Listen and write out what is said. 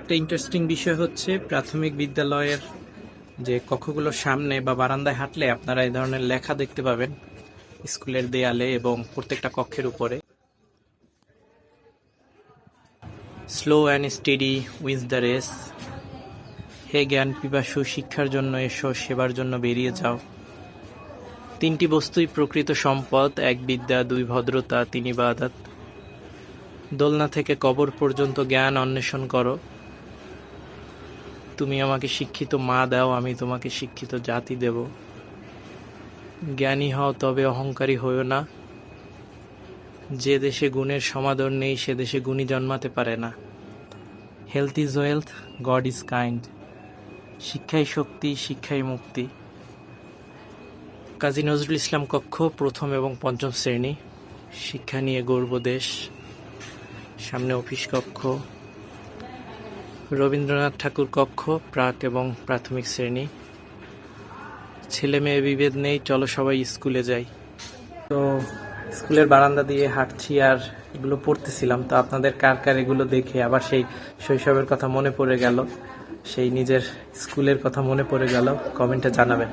একটা ইন্টারেস্টিং বিষয় হচ্ছে প্রাথমিক বিদ্যালয়ের যে কক্ষগুলোর সামনে বা বারান্দায় হাঁটলে আপনারা এই ধরনের লেখা দেখতে পাবেন স্কুলের দেয়ালে এবং প্রত্যেকটা কক্ষের উপরে। Slow and steady with the race হে জ্ঞান পিপাসু, শিক্ষার জন্য এসো, সেবার জন্য বেরিয়ে যাও। তিনটি বস্তুই প্রকৃত সম্পদ, এক বিদ্যা, দুই ভদ্রতা, তিন ইবাদত দোলনা থেকে কবর পর্যন্ত জ্ঞান অন্বেষণ করো। তুমি আমাকে শিক্ষিত মা দাও, আমি তোমাকে শিক্ষিত জাতি দেব। জ্ঞানী হও, তবে অহংকারী হইও না। যে দেশে গুণের সমাদর নেই, সে দেশে গুণী জন্মাতে পারে না। Health is wealth God is kind শিক্ষাই শক্তি, শিক্ষাই মুক্তি। কাজী নজরুল ইসলাম কক্ষ, প্রথম এবং পঞ্চম শ্রেণি। শিক্ষা নিয়ে গর্ব দেশ। সামনে অফিস কক্ষ। রবীন্দ্রনাথ ঠাকুর কক্ষ, প্রাক এবং প্রাথমিক শ্রেণি। ছেলে মেয়ে বিভেদ নেই, চলো সবাই স্কুলে যাই। তো স্কুলের বারান্দা দিয়ে হাঁটছি আর এগুলো পড়তেছিলাম। তো আপনাদের কার কার এগুলো দেখে আবার সেই শৈশবের কথা মনে পড়ে গেল, সেই নিজের স্কুলের কথা মনে পড়ে গেল, কমেন্টে জানাবেন।